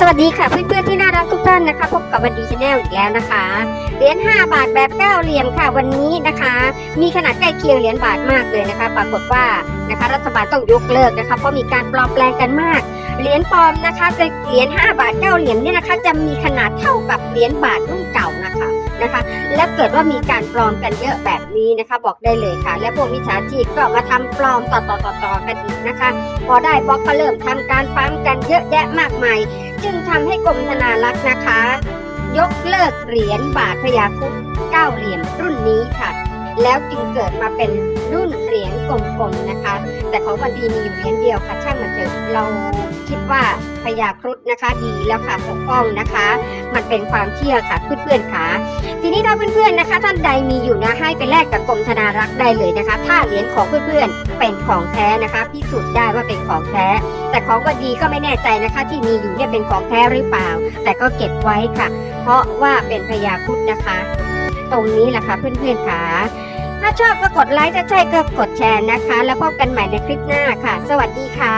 สวัสดีค่ะเพื่อนๆที่น่ารักทุกท่านนะคะ พบกับวันดีชาแนลอีกแล้วนะคะเหรียญ5 บาทแบบเก้าเหลี่ยมค่ะวันนี้นะคะ มีขนาดใกล้เคียงเหรียญบาทมากเลยนะคะ ปรากฏว่านะคะรัฐบาลต้องยกเลิกนะคะเพราะมีการปลอมแปลงกันมากเหรียญปลอมนะคะจะเหรียญ5บาทเก้าเหรียญเนี่ยนะคะ จะมีขนาดเท่ากับเหรียญบาทรุ่นเก่านะคะนะคะ และเกิดว่ามีการปลอมกันเยอะแบบนี้นะคะ บอกได้เลยค่ะ และพวกมิจฉาชีพก็มาทำปลอมต่อต่อต่อต่อกันอีกนะคะ พอได้บล็อกก็เริ่มทำการปั๊มกันเยอะแยะมากมาย จึงทำให้กรมธนารักษ์นะคะ ยกเลิกเหรียญบาทพยาครุฑเก้าเหรียญรุ่นนี้ค่ะ แล้วจึงเกิดมาเป็นรุ่นเหรียญกลมๆนะคะ แต่ของวันดีมีอยู่เหรียญเดียวค่ะช่างมันเถอะเราคิดว่าพญาครุฑนะคะดีแล้วค่ะปกป้องนะคะ มันเป็นความเชื่อค่ะเพื่อนๆค่ะ ทีนี้ถ้าเพื่อนๆนะคะ ท่านใดมีอยู่นะให้ไปแลกกับกรมธนารักษ์ได้เลยนะคะ ถ้าเหรียญของเพื่อนๆเป็นของแท้นะคะพิสูจน์ได้ว่าเป็นของแท้ แต่ของวันดีก็ไม่แน่ใจนะคะ ที่มีอยู่เนี่ยเป็นของแท้หรือเปล่า แต่ก็เก็บไว้ค่ะ เพราะว่าเป็นพญาครุฑนะคะ ตรงนี้แหละค่ะเพื่อนๆค่ะ ถ้าชอบก็กดไลค์ถ้าใช่ก็กดแชร์นะคะ แล้วพบกันใหม่ในคลิปหน้าค่ะ สวัสดีค่ะ